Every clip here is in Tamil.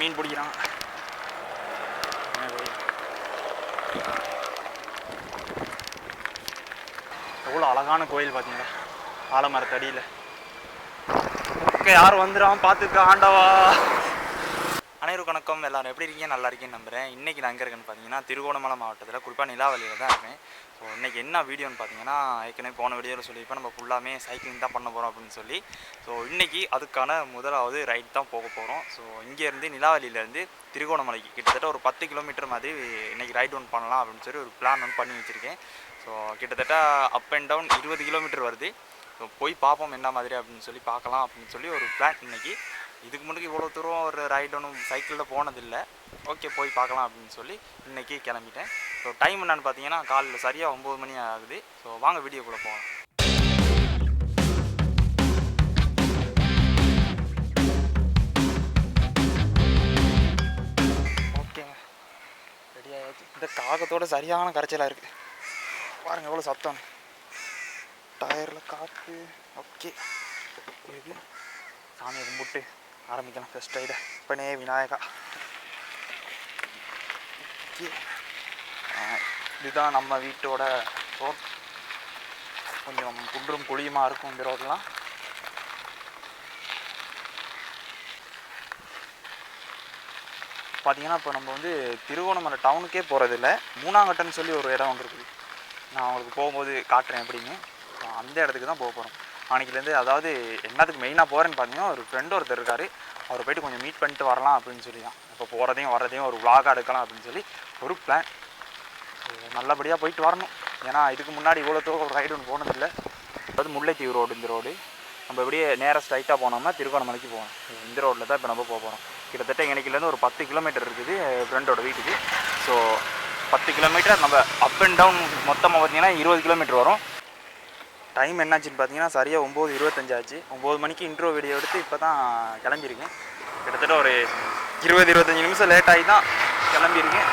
மீன் பிடிக்கிறான். கோயில்? எவ்வளோ அழகான கோயில் பார்த்தீங்களா ஆலமரத்தடியில். ஓகே யார் வந்துடும் பார்த்துக்க ஆண்டவா. எல்லாரும் எப்படி இருக்கீங்க? நல்லா இருக்கீங்கன்னு நம்புறேன். இன்றைக்கி நான் எங்கே இருக்கேன்னு பார்த்தீங்கன்னா திருகோணமலை மாவட்டத்தில் குறிப்பாக நிலாவலியில் தான் இருக்கேன். ஸோ இன்றைக்கி என்ன வீடியோன்னு பார்த்தீங்கன்னா ஏற்கனவே போன வீடியோவில் சொல்லியிருப்பேன். நம்ம ஃபுல்லாமே சைக்கிளிங் தான் பண்ண போகிறோம் அப்படின்னு சொல்லி. ஸோ இன்றைக்கி அதுக்கான முதலாவது ரைட் தான் போக போகிறோம் ஸோ இங்கேருந்து நிலாவலியிலேருந்து திருகோணமலைக்கு கிட்டத்தட்ட ஒரு பத்து கிலோமீட்டர் மாதிரி இன்றைக்கி ரைட் ஒன் பண்ணலாம் அப்படின்னு சொல்லி ஒரு பிளான் ஒன்று பண்ணி வச்சுருக்கேன். ஸோ கிட்டத்தட்ட அப் அண்ட் டவுன் இருபது கிலோமீட்டர் வருது. ஸோ போய் பார்ப்போம் என்ன மாதிரி அப்படின்னு சொல்லி பார்க்கலாம் அப்படின்னு சொல்லி ஒரு பிளான் இன்னைக்கு இதுக்கு முன்னாடி இவ்வளோ தூரம் ஒரு ரைடு ஒன்றும் சைக்கிளில் போனதில்லை. ஓகே போய் பார்க்கலாம் அப்படின்னு சொல்லி இன்னைக்கு கிளம்பிட்டேன். ஸோ டைம் என்னென்னு பார்த்தீங்கன்னா காலையில் சரியாக ஒம்பது மணி ஆகுது. ஸோ வாங்க வீடியோக்குள்ளே போகலாம். ஓகேங்க இந்த காகத்தோட சரியான கரைச்சலாக இருக்குது பாருங்க எவ்வளோ சத்தம். டயரில் காற்று ஓகே இது சாமியை கும்பிட்டு. ஆரம்பிக்கலாம் ஃபஸ்ட் ரைட இப்பனே விநாயகா இதுதான் நம்ம வீட்டோட ரோட் கொஞ்சம் குன்றும் குழியுமாக இருக்கும் இந்த ரோட்லாம் பார்த்தீங்கன்னா இப்போ நம்ம வந்து திருவோணமலை டவுனுக்கே போகிறதில்ல மூணாங்கட்டன்னு சொல்லி ஒரு இடம் ஒன்று இருக்குது நான் உங்களுக்கு போகும்போது காட்டுறேன் எப்படின்னு அந்த இடத்துக்கு தான் போக போகிறோம் அன்றைக்கிலேருந்து அதாவது என்னத்துக்கு மெயினாக போகிறேன்னு பார்த்தீங்கன்னா ஒரு ஃப்ரெண்டு ஒருத்தர் இருக்கார். அவரை போயிட்டு கொஞ்சம் மீட் பண்ணிட்டு வரலாம் அப்படின்னு சொல்லி தான் இப்போ போகிறதையும் வர்றதையும் ஒரு விளாகாக எடுக்கலாம் அப்படின்னு சொல்லி ஒரு பிளான் நல்லபடியாக போயிட்டு வரணும். ஏன்னா இதுக்கு முன்னாடி இவ்வளோ தூரம் ஒரு ரைடு ஒன்று போனதில்லை. அதாவது முல்லைத்தீவு ரோடு இந்த ரோடு. நம்ம இப்படியே நேராக ஸ்ட்ரைட்டாக போனோம்னா திருகோணமலைக்கு போகணும். இந்த ரோட்டில் தான் இப்போ நம்ம போக போகிறோம் கிட்டத்தட்ட எனக்குலேருந்து ஒரு பத்து கிலோமீட்டர் இருக்குது ஃப்ரெண்டோட வீட்டுக்கு. ஸோ பத்து கிலோமீட்டர் நம்ம அப் அண்ட் டவுன் மொத்தமாக பார்த்தீங்கன்னா இருபது கிலோமீட்டர் வரும். டைம் என்னாச்சுன்னு பார்த்தீங்கன்னா சரியாக ஒம்பது இருபத்தஞ்சு ஆச்சு ஒம்பது மணிக்கு இன்ட்ரோ வீடியோ எடுத்து இப்போ தான் கிளம்பியிருக்கேன். கிட்டத்தட்ட ஒரு இருபது இருபத்தஞ்சி நிமிஷம் லேட் ஆகி தான் கிளம்பியிருக்கேன்.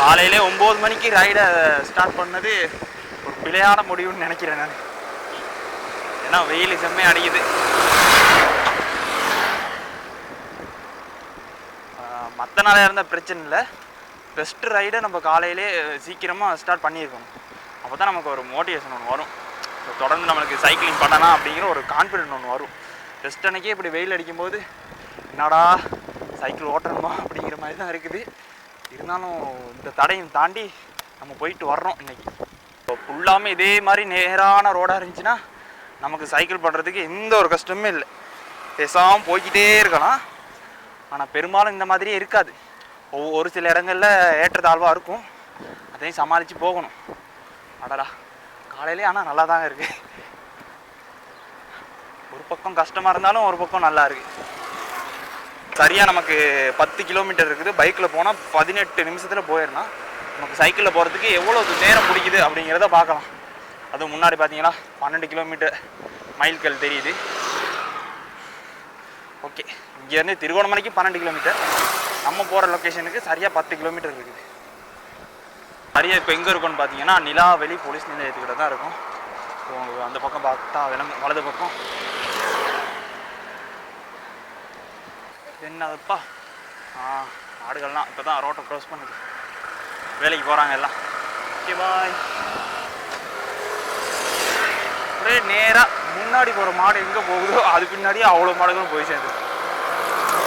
காலையிலே ஒம்பது மணிக்கு ரைடை ஸ்டார்ட் பண்ணது ஒரு பிழையான முடிவுன்னு நினைக்கிறேன் நான். ஏன்னா வெயில் செம்மையாக அடிக்குது. மற்ற நாளாக இருந்தால் பிரச்சனை இல்லை. பெஸ்ட் ரைடை நம்ம காலையிலே சீக்கிரமாக ஸ்டார்ட் பண்ணியிருக்கணும். அப்போ தான் நமக்கு ஒரு மோட்டிவேஷன் ஒன்று வரும். தொடர்ந்து நம்மளுக்கு சைக்கிளிங் பண்ணலாம் அப்படிங்கிற ஒரு கான்ஃபிடென்ட் ஒன்று வரும். ஜஸ்ட் அன்னைக்கே இப்படி வெயில் அடிக்கும்போது என்னடா சைக்கிள் ஓட்டணுமா? அப்படிங்கிற மாதிரி தான் இருக்குது. இருந்தாலும் இந்த தடையும் தாண்டி நம்ம போயிட்டு வர்றோம் இன்னைக்கு. இப்போ ஃபுல்லாமே இதே மாதிரி நேரான ரோடாக இருந்துச்சுன்னா நமக்கு சைக்கிள் பண்ணுறதுக்கு எந்த ஒரு கஷ்டமும் இல்லை. பேசாமல் போய்க்கிட்டே இருக்கலாம். ஆனால் பெரும்பாலும் இந்த மாதிரியே இருக்காது. ஒவ்வொரு ஒரு சில இடங்களில் ஏற்றத்தாழ்வாக இருக்கும். அதையும் சமாளித்து போகணும். அடடா காலையிலே ஆனால் நல்லா தாங்க இருக்குது ஒரு பக்கம் கஷ்டமாக இருந்தாலும் ஒரு பக்கம் நல்லா இருக்குது சரியாக நமக்கு பத்து கிலோமீட்டர் இருக்குது. பைக்கில் போனால் பதினெட்டு நிமிஷத்தில் போயிடலாம். நமக்கு சைக்கிளில் போகிறதுக்கு எவ்வளோ நேரம் பிடிக்குது அப்படிங்கிறத பார்க்கலாம். அதுவும் முன்னாடி பார்த்தீங்கன்னா பன்னெண்டு கிலோமீட்டர் மைல்கள் தெரியுது. ஓகே இங்கேருந்து திருகோணமலைக்கு பன்னெண்டு கிலோமீட்டர் நம்ம போகிற லொக்கேஷனுக்கு சரியாக பத்து கிலோமீட்டர் இருக்குது. நிறைய இப்போ எங்கே இருக்கும்னு பார்த்தீங்கன்னா நிலாவெளி போலீஸ் நிலையத்துக்கிட்ட தான் இருக்கும். ஸோ அந்த பக்கம் பார்த்தா விலங்கு வலது பக்கம். என்னதுப்பா? ஆ ஆடுகள்லாம் இப்போ தான் ரோட்டை க்ரோஸ் பண்ணுது. வேலைக்கு போகிறாங்க எல்லாம். ஓகே பாய் ஒரே நேராக முன்னாடி போகிற மாடு எங்கே போகுதோ அது பின்னாடியே அவ்வளோ மாடுகளும் போய் சேர்ந்து.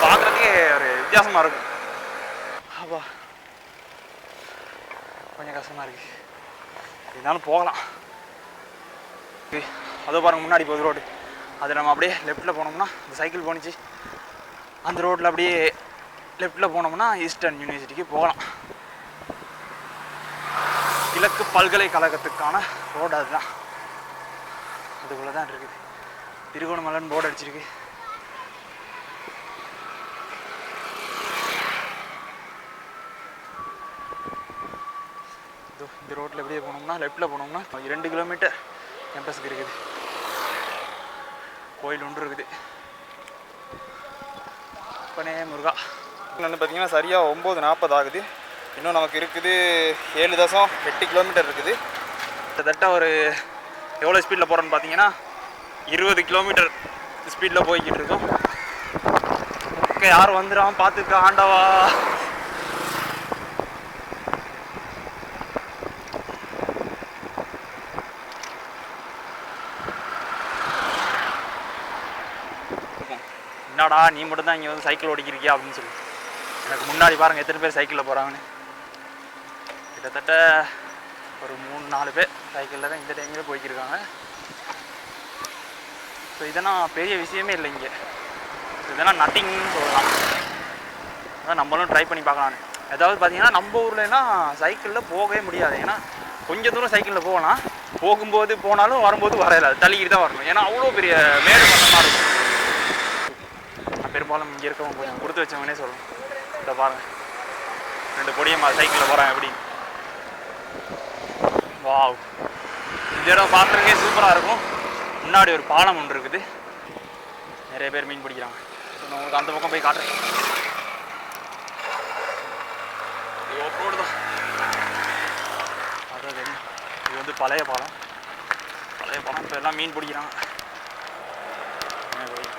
பார்க்குறதுக்கே ஒரு வித்தியாசமாக இருக்கும் அப்பா கொஞ்சம் கஷ்டமாக இருக்குது இருந்தாலும் போகலாம். அதோ பாருங்கள் முன்னாடி போகுது ரோடு அது நம்ம அப்படியே லெஃப்ட்டில் போனோம்னா இந்த சைக்கிள் போணுச்சு. அந்த ரோட்டில் அப்படியே லெஃப்ட்டில் போனோம்னா ஈஸ்டர்ன் யூனிவர்சிட்டிக்கு போகலாம். கிழக்கு பல்கலைக்கழகத்துக்கான ரோடு அதுதான். அதுக்குள்ளே தான் இருக்குது. திருகோணமலைன்னு போர்டு அடிச்சிருக்கு இதோ இந்த ரோட்டில் எப்படியே போனோம்னா லெஃப்ட்டில் போனோம்னா ரெண்டு கிலோமீட்டர் கேம்பஸுக்கு இருக்குது. கோயில் ஒன்று இருக்குது. பனே முருகா. வந்து பார்த்தீங்கன்னா சரியாக ஒம்பது நாற்பது ஆகுது. இன்னும் நமக்கு இருக்குது ஏழு தசம் எட்டு கிலோமீட்டர் இருக்குது. கிட்டத்தட்ட ஒரு எவ்வளோ ஸ்பீடில் போகிறோன்னு பார்த்தீங்கன்னா இருபது கிலோமீட்டர் ஸ்பீடில் போய்கிட்டு இருக்கோம். யார் யாரும் வந்துடாம பார்த்துக்க ஆண்டவா. என்னடா நீ மட்டும் தான் இங்கே வந்து சைக்கிள் ஓடிக்கிறியா அப்படின்னு சொல்லி. எனக்கு முன்னாடி பாருங்கள் எத்தனை பேர் சைக்கிளில் போகிறாங்கன்னு கிட்டத்தட்ட ஒரு மூணு நாலு பேர் சைக்கிளில் தான் இந்த டைமில் போய்க்கிருக்காங்க. ஸோ இதெல்லாம் பெரிய விஷயமே இல்லை இங்கே. இதெல்லாம் நட்டிங்னு சொல்லலாம். அதான் நம்மளும் ட்ரை பண்ணி பார்க்கலான்னு ஏதாவது பார்த்தீங்கன்னா நம்ம ஊர்லனா சைக்கிளில் போகவே முடியாது. ஏன்னா கொஞ்சம் தூரம் சைக்கிளில் போகலாம். போகும்போது போனாலும் வரும்போது வரையல தள்ளிக்கிட்டு தான் வரணும். ஏன்னா அவ்வளோ பெரிய மேடு பள்ளமாக இருக்கும். பெரும்பாலும் இங்கே இருக்கவங்க கொஞ்சம் கொடுத்து வச்சவங்கன்னே சொல்லணும் இதை பாருங்கள் ரெண்டு பொடியம்மா சைக்கிளில் போகிறேன் எப்படி? வாவ். இந்த இடம் பார்க்குறதுக்கே சூப்பராக இருக்கும். முன்னாடி ஒரு பாலம் ஒன்று இருக்குது. நிறைய பேர் மீன் பிடிக்கிறாங்க. நான் உங்களுக்கு அந்த பக்கம் போய் காட்டுறேன். இது off-road தான். அதான் இது இது வந்து பழைய பாலம். பழைய பாலம். இப்போ எல்லாம் மீன் பிடிக்கிறாங்க என்ன இது?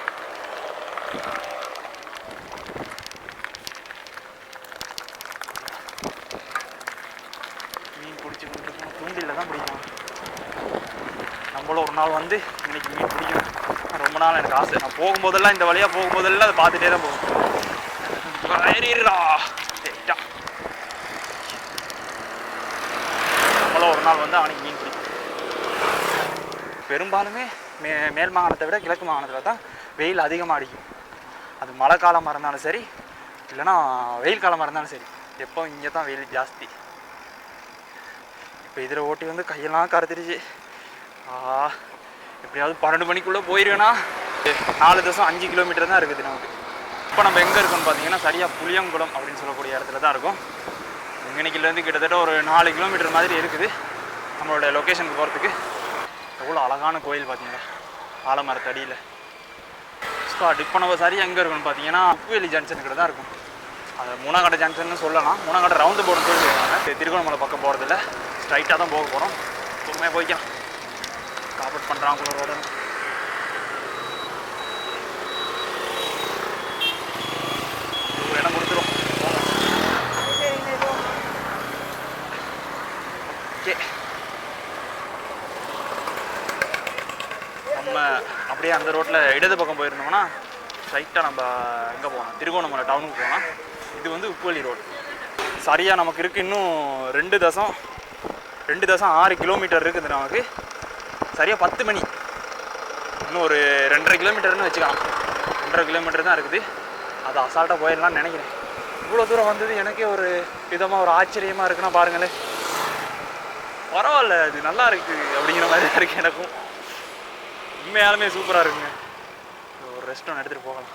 மீன் பிடிச்சி கொண்டு இருக்கோம் தான் பிடிக்கும். நம்மளும் ஒரு நாள் வந்து இன்னைக்கு மீன் பிடிக்கணும். ரொம்ப நாள் எனக்கு ஆசை. நான் போகும்போதெல்லாம் இந்த வழியாக போகும்போதெல்லாம் அதை பார்த்துட்டே தான் போகும் ஏறிடுறா. சரிடா நம்மளும் ஒரு நாள் வந்து அவனுக்கு மீன் பிடிக்கும் பெரும்பாலுமே மே மேல் மாகாணத்தை விட கிழக்கு மாகாணத்தில் தான் வெயில் அதிகமாக அடிக்கும். அது மழை காலமாக இருந்தாலும் சரி இல்லைன்னா வெயில் காலமாக இருந்தாலும் சரி எப்போ இங்கே தான் வெயில் ஜாஸ்தி. இப்போ இதில் ஓட்டி வந்து கையெல்லாம் கருத்துருச்சு. ஆ எப்படியாவது பன்னெண்டு மணிக்குள்ளே போயிருவேன்னா நாலு தசம் அஞ்சு கிலோமீட்டர் தான் இருக்குது நமக்கு. இப்போ நம்ம எங்கே இருக்கோம்னு பார்த்தீங்கன்னா சரியாக புளியங்குளம் அப்படின்னு சொல்லக்கூடிய இடத்துல தான் இருக்கும். இங்கனைக்கிலேருந்து கிட்டத்தட்ட ஒரு நாலு கிலோமீட்டர் மாதிரி இருக்குது நம்மளோட லொக்கேஷனுக்கு போகிறதுக்கு எவ்வளோ அழகான கோயில் பார்த்தீங்களா ஆலமரத்தடியில். ஸ்பாட் இப்போ நம்ம சரியாக எங்கே இருக்கணும்னு பார்த்தீங்கன்னா உப்புவேலி ஜங்ஷனுக்கிட்ட தான் இருக்கும். அது மூணாங்கடை ஜங்ஷன் சொல்லலாம். மூணாங்கடை ரவுண்டு போர்டு சொல்லி சொல்லுவாங்க திருகோணமலை பக்கம் போகிறதில்ல ஸ்ட்ரைட்டாக தான் போக போகிறோம் பொறுமையாக போய்க்கலாம். காப்பட் பண்ணுறான் கூட ரோடு ஒரு இடம் கொடுத்துரும் ஓகே நம்ம அப்படியே அந்த ரோட்டில் இடது பக்கம் போயிருந்தோம்னா ஸ்ட்ரைட்டாக நம்ம எங்கே போகலாம் திருகோணமலை டவுனுக்கு போகலாம். இது வந்து உப்புவலி ரோடு சரியாக நமக்கு இருக்குது இன்னும் ரெண்டு தசம் ரெண்டு தசம் ஆறு கிலோமீட்டர் இருக்குது நமக்கு. சரியாக பத்து மணி. இன்னும் ஒரு ரெண்டரை கிலோமீட்டர்னு வச்சுக்கலாம். ரெண்டரை கிலோமீட்டர் தான் இருக்குது. அது அசால்ட்டாக போயிடலாம்னு நினைக்கிறேன். இவ்வளோ தூரம் வந்தது எனக்கே ஒரு விதமாக ஒரு ஆச்சரியமாக இருக்குன்னா பாருங்களேன். பரவாயில்ல இது நல்லா இருக்குது அப்படிங்கிற மாதிரி தான் இருக்குது எனக்கும். உண்மையாலுமே சூப்பராக இருக்குங்க. ஒரு ரெஸ்டாரண்ட் எடுத்துகிட்டு போகலாம்.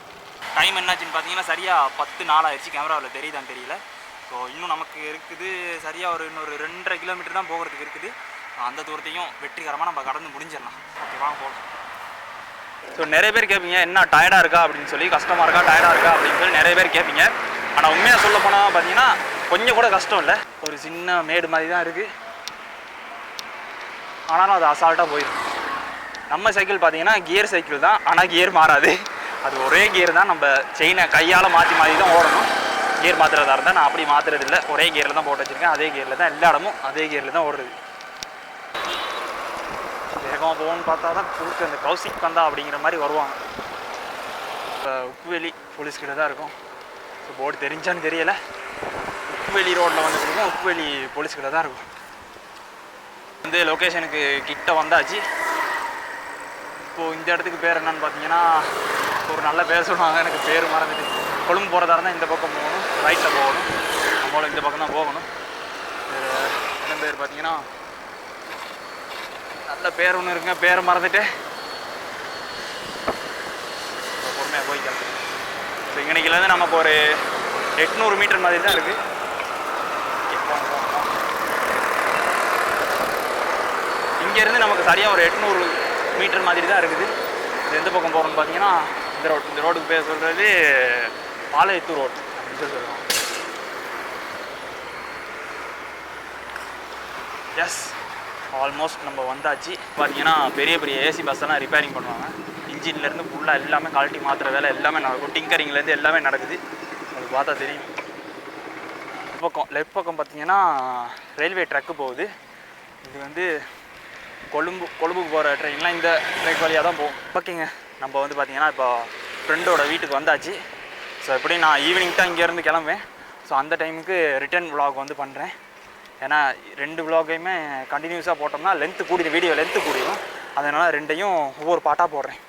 டைம் என்னாச்சுன்னு பார்த்தீங்கன்னா சரியாக பத்து நாள் ஆயிடுச்சு. கேமராவில் தெரியுதான்னு தெரியல. ஸோ இன்னும் நமக்கு இருக்குது சரியாக ஒரு இன்னொரு ரெண்டரை கிலோமீட்டர் தான் போகிறதுக்கு இருக்குது. அந்த தூரத்தையும் வெற்றிகரமாக நம்ம கடந்து முடிஞ்சிடலாம். ஓகே வாங்க போகலாம். ஸோ நிறைய பேர் கேட்பீங்க என்ன டயர்டாக இருக்கா? அப்படின்னு சொல்லி கஷ்டமாக இருக்கா? டயர்டாக இருக்கா? அப்படின்னு சொல்லி நிறைய பேர் கேட்பீங்க ஆனால் உண்மையாக சொல்ல போனால் பார்த்தீங்கன்னா கொஞ்சம் கூட கஷ்டம் இல்லை. ஒரு சின்ன மேடு மாதிரி தான் இருக்குது ஆனாலும் அது அசால்ட்டாக போயிடும் நம்ம சைக்கிள் பார்த்தீங்கன்னா கியர் சைக்கிள் தான். ஆனால் கியர் மாறாது. அது ஒரே கியர் தான். நம்ம செயினை கையால் மாற்றி மாற்றி தான் ஓடணும். கியர் மாற்றுறதா இருந்தால் நான் அப்படி மாற்றுறதில்லை ஒரே கியரில் தான் போட்டு வச்சுருக்கேன். அதே கியரில் தான் எல்லா இடமும் அதே கியரில் தான் ஓடுறது. வேகமாக போகணும்னு பார்த்தா தான் குறுக்கு அந்த கௌசிக் பந்தா அப்படிங்கிற மாதிரி வருவாங்க. இப்போ உப்புவெளி போலீஸ் கிட்ட தான் இருக்கும். ஸோ போர்டு தெரிஞ்சான்னு தெரியலை. உப்புவெளி ரோட்டில் வந்துட்டு இருக்கோம். உப்புவெளி போலீஸ் கிட்ட தான் இருக்கும். வந்து லொக்கேஷனுக்கு கிட்ட வந்தாச்சு. இப்போது இந்த இடத்துக்கு பேர் என்னன்னு பார்த்தீங்கன்னா ஒரு நல்ல பேர் சொல்லுவாங்க. எனக்கு பேர் மறந்துட்டு. கொழும்பு போகிறதா இருந்தால் இந்த பக்கம் போகணும். ரைட்டில் போகணும். நம்மளும் இந்த பக்கம் தான் போகணும். என்ன பேர் பார்த்தீங்கன்னா நல்ல பேர் ஒன்று இருக்குங்க. பேரை மறந்துட்டு. பொறுமையாக போய்க்கலாம் இப்போ இங்கனைக்குலேருந்து நமக்கு ஒரு எட்நூறு மீட்டர் மாதிரி தான் இருக்குது இங்கேருந்து நமக்கு சரியாக ஒரு எட்நூறு மீட்டர் மாதிரி தான் இருக்குது. இது எந்த பக்கம் போகிறோம்னு பார்த்தீங்கன்னா இந்த ரோட் இந்த ரோடுக்கு பேர் சொல்கிறது பாளையத்தூர் ரோடு அப்படின்னு சொல்லி சொல்லுவோம் எஸ் ஆல்மோஸ்ட் நம்ம வந்தாச்சு. பார்த்தீங்கன்னா பெரிய பெரிய ஏசி பஸ்ஸெல்லாம் ரிப்பேரிங் பண்ணுவாங்க. இன்ஜின்லேருந்து ஃபுல்லாக எல்லாமே குவாலிட்டி மாற்றுற வேலை எல்லாமே நடக்கும். டிங்கரிங்லேருந்து எல்லாமே நடக்குது. அது பார்த்தா தெரியும். பக்கம் லெஃப்ட் பக்கம் பார்த்தீங்கன்னா ரயில்வே ட்ரக்கு போகுது. இது வந்து கொழும்பு கொழும்புக்கு போகிற ட்ரெயின்லாம் இந்த ட்ரெக் வழியாக தான் போகும். ஓகேங்க. நம்ம வந்து பார்த்தீங்கன்னா இப்போ ஃப்ரெண்டோட வீட்டுக்கு வந்தாச்சு. ஸோ எப்படி நான் ஈவினிங் தான் இங்கேருந்து கிளம்புவேன். ஸோ அந்த டைமுக்கு ரிட்டர்ன் vlog வந்து பண்ணுறேன் ஏன்னா ரெண்டு vlogகையுமே கண்டினியூஸாக போட்டோம்னா லென்த்து கூடிடும் வீடியோ லென்த்து கூடிடும் அதனால் ரெண்டையும் ஒவ்வொரு பாட்டாக போடுறேன்.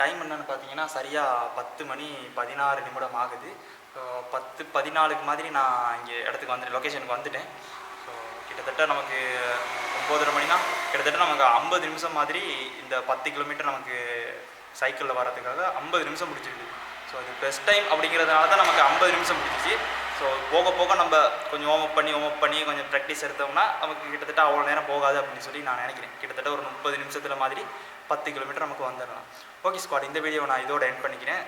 டைம் என்னன்னு பார்த்தீங்கன்னா சரியாக பத்து மணி பதினாறு நிமிடம் ஆகுது. ஸோ பத்து பதினாலுக்கு மாதிரி நான் இங்கே இடத்துக்கு வந்துட்டேன் லொக்கேஷனுக்கு வந்துட்டேன். ஸோ கிட்டத்தட்ட நமக்கு ஒம்போதரை மணினா? கிட்டத்தட்ட நமக்கு ஐம்பது நிமிஷம் மாதிரி இந்த பத்து கிலோமீட்டர் நமக்கு சைக்கிளில் வர்றதுக்காக ஐம்பது நிமிஷம் முடிச்சிருக்கு ஸோ அது பெஸ்ட் டைம் அப்படிங்கிறதுனால தான் நமக்கு ஐம்பது நிமிஷம் முடிஞ்சிச்சு. ஸோ போக போக நம்ம கொஞ்சம் warm அப் பண்ணி warm அப் பண்ணி கொஞ்சம் ப்ராக்டிஸ் எடுத்தோம்னா நமக்கு கிட்டத்தட்ட அவ்வளோ நேரம் போகாது அப்படின்னு சொல்லி நான் நினைக்கிறேன். கிட்டத்தட்ட ஒரு முப்பது நிமிஷத்தில் மாதிரி பத்து கிலோமீட்டர் நமக்கு வந்துடலாம். ஓகே ஸ்குவாட் இந்த வீடியோ நான் இதோட எண்ட் பண்ணிக்கிறேன்.